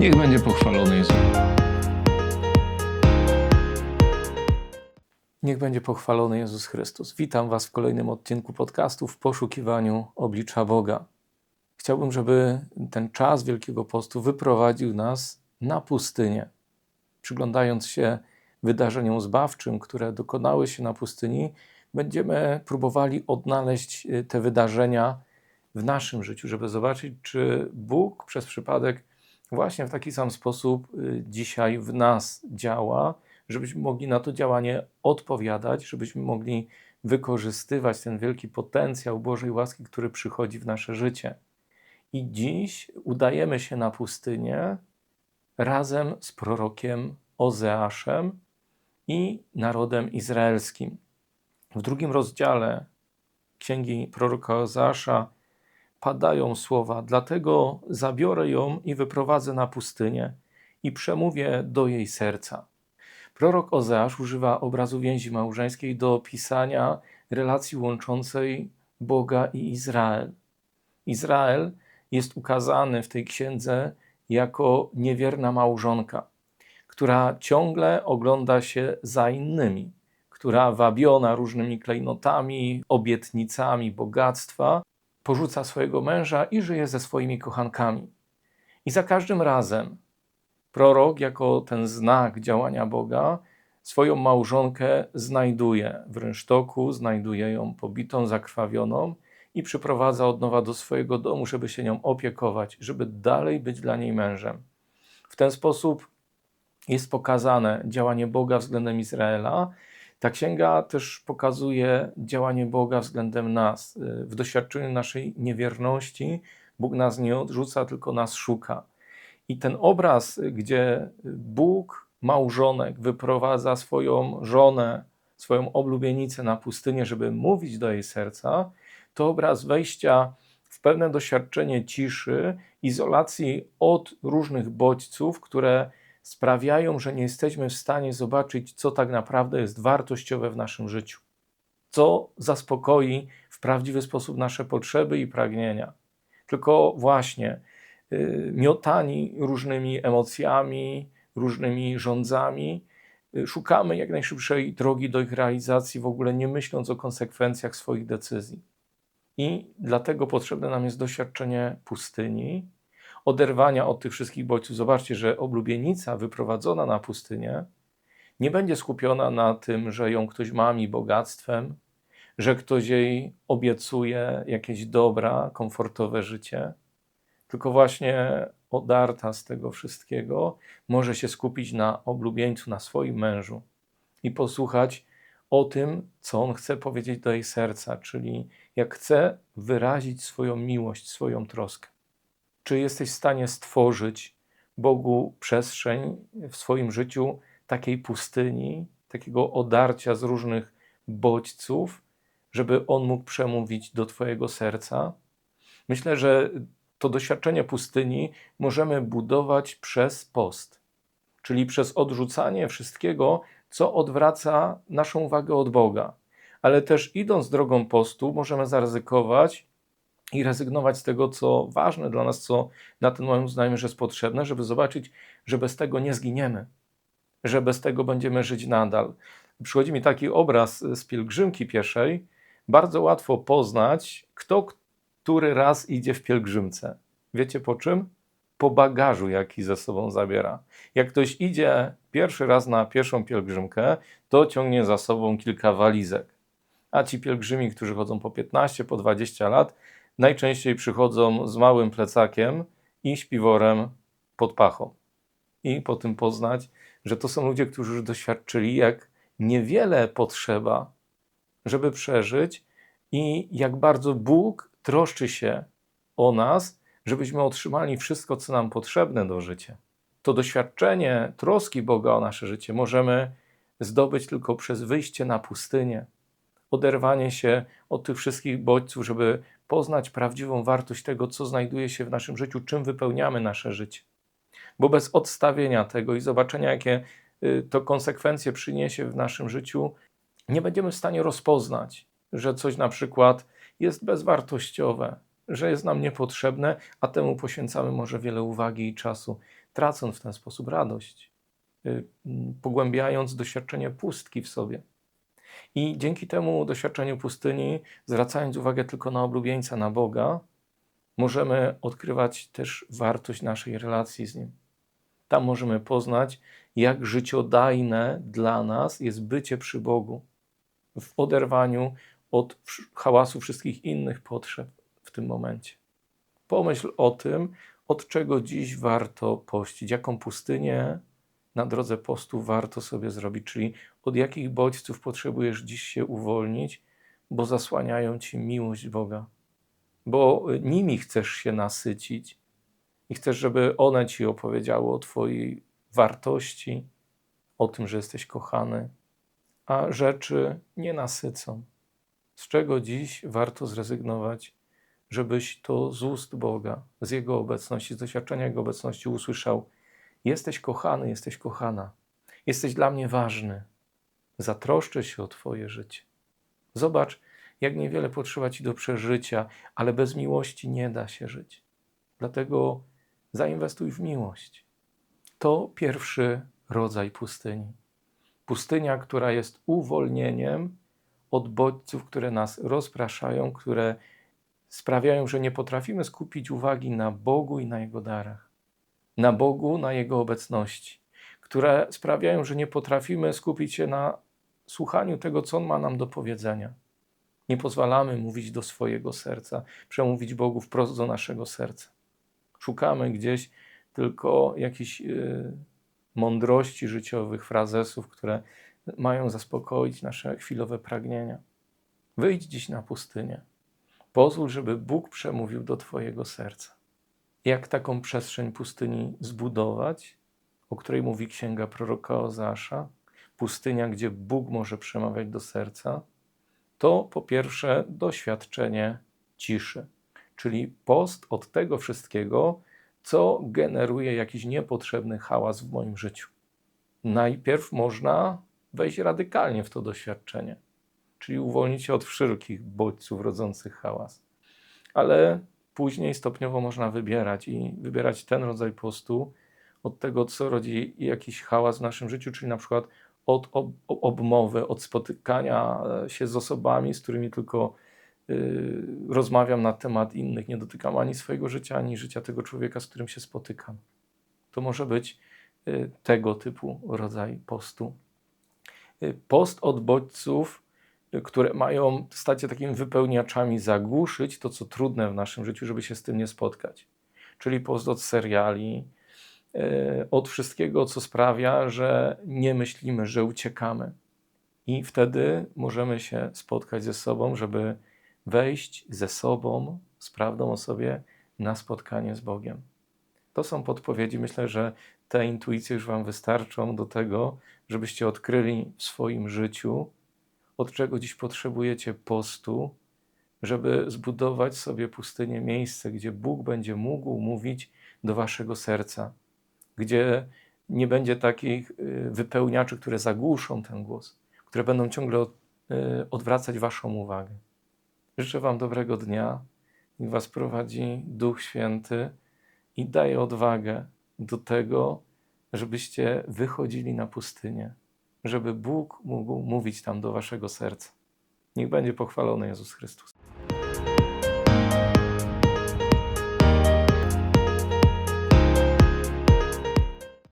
Niech będzie pochwalony Jezus. Niech będzie pochwalony Jezus Chrystus. Witam Was w kolejnym odcinku podcastu w poszukiwaniu oblicza Boga. Chciałbym, żeby ten czas Wielkiego Postu wyprowadził nas na pustynię. Przyglądając się wydarzeniom zbawczym, które dokonały się na pustyni, będziemy próbowali odnaleźć y, te wydarzenia w naszym życiu, żeby zobaczyć, czy Bóg przez przypadek właśnie w taki sam sposób y, dzisiaj w nas działa, żebyśmy mogli na to działanie odpowiadać, żebyśmy mogli wykorzystywać ten wielki potencjał Bożej łaski, który przychodzi w nasze życie. I dziś udajemy się na pustynię razem z prorokiem Ozeaszem i narodem izraelskim. W drugim rozdziale księgi proroka Ozeasza padają słowa: Dlatego zabiorę ją i wyprowadzę na pustynię i przemówię do jej serca. Prorok Ozeasz używa obrazu więzi małżeńskiej do opisania relacji łączącej Boga i Izrael. Izrael jest ukazany w tej księdze jako niewierna małżonka, która ciągle ogląda się za innymi, która wabiona różnymi klejnotami, obietnicami bogactwa, porzuca swojego męża i żyje ze swoimi kochankami. I za każdym razem prorok, jako ten znak działania Boga, swoją małżonkę znajduje w rynsztoku, znajduje ją pobitą, zakrwawioną i przyprowadza od nowa do swojego domu, żeby się nią opiekować, żeby dalej być dla niej mężem. W ten sposób jest pokazane działanie Boga względem Izraela. Ta księga też pokazuje działanie Boga względem nas. W doświadczeniu naszej niewierności Bóg nas nie odrzuca, tylko nas szuka. I ten obraz, gdzie Bóg, małżonek, wyprowadza swoją żonę, swoją oblubienicę na pustynię, żeby mówić do jej serca, to obraz wejścia w pewne doświadczenie ciszy, izolacji od różnych bodźców, które sprawiają, że nie jesteśmy w stanie zobaczyć, co tak naprawdę jest wartościowe w naszym życiu, co zaspokoi w prawdziwy sposób nasze potrzeby i pragnienia. Tylko właśnie y, miotani różnymi emocjami, różnymi rządzami, y, szukamy jak najszybszej drogi do ich realizacji, w ogóle nie myśląc o konsekwencjach swoich decyzji. I dlatego potrzebne nam jest doświadczenie pustyni, oderwania od tych wszystkich bodźców. Zobaczcie, że oblubienica wyprowadzona na pustynię nie będzie skupiona na tym, że ją ktoś mami bogactwem, że ktoś jej obiecuje jakieś dobra, komfortowe życie, tylko właśnie odarta z tego wszystkiego może się skupić na oblubieńcu, na swoim mężu i posłuchać o tym, co on chce powiedzieć do jej serca, czyli jak chce wyrazić swoją miłość, swoją troskę. Czy jesteś w stanie stworzyć Bogu przestrzeń w swoim życiu takiej pustyni, takiego odarcia z różnych bodźców, żeby On mógł przemówić do Twojego serca? Myślę, że to doświadczenie pustyni możemy budować przez post, czyli przez odrzucanie wszystkiego, co odwraca naszą uwagę od Boga. Ale też idąc drogą postu, możemy zaryzykować i rezygnować z tego, co ważne dla nas, co na ten moment uznajemy, że jest potrzebne, żeby zobaczyć, że bez tego nie zginiemy, że bez tego będziemy żyć nadal. Przychodzi mi taki obraz z pielgrzymki pieszej. Bardzo łatwo poznać, kto który raz idzie w pielgrzymce. Wiecie po czym? Po bagażu, jaki ze sobą zabiera. Jak ktoś idzie pierwszy raz na pierwszą pielgrzymkę, to ciągnie za sobą kilka walizek. A ci pielgrzymi, którzy chodzą po 15, po 20 lat, najczęściej przychodzą z małym plecakiem i śpiworem pod pachą. I po tym poznać, że to są ludzie, którzy już doświadczyli, jak niewiele potrzeba, żeby przeżyć, i jak bardzo Bóg troszczy się o nas, żebyśmy otrzymali wszystko, co nam potrzebne do życia. To doświadczenie troski Boga o nasze życie możemy zdobyć tylko przez wyjście na pustynię, oderwanie się od tych wszystkich bodźców, żeby poznać prawdziwą wartość tego, co znajduje się w naszym życiu, czym wypełniamy nasze życie. Bo bez odstawienia tego i zobaczenia, jakie y, to konsekwencje przyniesie w naszym życiu, nie będziemy w stanie rozpoznać, że coś na przykład jest bezwartościowe, że jest nam niepotrzebne, a temu poświęcamy może wiele uwagi i czasu, tracąc w ten sposób radość, y, pogłębiając doświadczenie pustki w sobie. I dzięki temu doświadczeniu pustyni, zwracając uwagę tylko na oblubieńca, na Boga, możemy odkrywać też wartość naszej relacji z Nim. Tam możemy poznać, jak życiodajne dla nas jest bycie przy Bogu, w oderwaniu od hałasu wszystkich innych potrzeb w tym momencie. Pomyśl o tym, od czego dziś warto pościć, jaką pustynię na drodze postu warto sobie zrobić, czyli od jakich bodźców potrzebujesz dziś się uwolnić, bo zasłaniają ci miłość Boga, bo nimi chcesz się nasycić i chcesz, żeby one ci opowiedziały o Twojej wartości, o tym, że jesteś kochany, a rzeczy nie nasycą. Z czego dziś warto zrezygnować, żebyś to z ust Boga, z Jego obecności, z doświadczenia Jego obecności usłyszał: Jesteś kochany, jesteś kochana, jesteś dla mnie ważny, zatroszczę się o Twoje życie. Zobacz, jak niewiele potrzeba Ci do przeżycia, ale bez miłości nie da się żyć. Dlatego zainwestuj w miłość. To pierwszy rodzaj pustyni. Pustynia, która jest uwolnieniem od bodźców, które nas rozpraszają, które sprawiają, że nie potrafimy skupić uwagi na Bogu i na Jego darach, na Bogu, na Jego obecności, które sprawiają, że nie potrafimy skupić się na słuchaniu tego, co On ma nam do powiedzenia. Nie pozwalamy mówić do swojego serca, przemówić Bogu wprost do naszego serca. Szukamy gdzieś tylko jakichś yy, mądrości życiowych, frazesów, które mają zaspokoić nasze chwilowe pragnienia. Wyjdź dziś na pustynię. Pozwól, żeby Bóg przemówił do Twojego serca. Jak taką przestrzeń pustyni zbudować, o której mówi księga proroka Ozasza, pustynia, gdzie Bóg może przemawiać do serca, to po pierwsze doświadczenie ciszy, czyli post od tego wszystkiego, co generuje jakiś niepotrzebny hałas w moim życiu. Najpierw można wejść radykalnie w to doświadczenie, czyli uwolnić się od wszelkich bodźców rodzących hałas. Ale później stopniowo można wybierać i wybierać ten rodzaj postu od tego, co rodzi jakiś hałas w naszym życiu, czyli na przykład od ob obmowy, od spotykania się z osobami, z którymi tylko yy, rozmawiam na temat innych. Nie dotykam ani swojego życia, ani życia tego człowieka, z którym się spotykam. To może być yy, tego typu rodzaj postu. Yy, post od bodźców, które mają stać się takimi wypełniaczami, zagłuszyć to, co trudne w naszym życiu, żeby się z tym nie spotkać. Czyli post od seriali, E, od wszystkiego, co sprawia, że nie myślimy, że uciekamy. I wtedy możemy się spotkać ze sobą, żeby wejść ze sobą, z prawdą o sobie, na spotkanie z Bogiem. To są podpowiedzi. Myślę, że te intuicje już Wam wystarczą do tego, żebyście odkryli w swoim życiu, od czego dziś potrzebujecie postu, żeby zbudować sobie pustynię, miejsce, gdzie Bóg będzie mógł mówić do Waszego serca gdzie nie będzie takich y, wypełniaczy, które zagłuszą ten głos, które będą ciągle y, odwracać Waszą uwagę. Życzę Wam dobrego dnia, niech Was prowadzi Duch Święty i daje odwagę do tego, żebyście wychodzili na pustynię, żeby Bóg mógł mówić tam do Waszego serca. Niech będzie pochwalony Jezus Chrystus.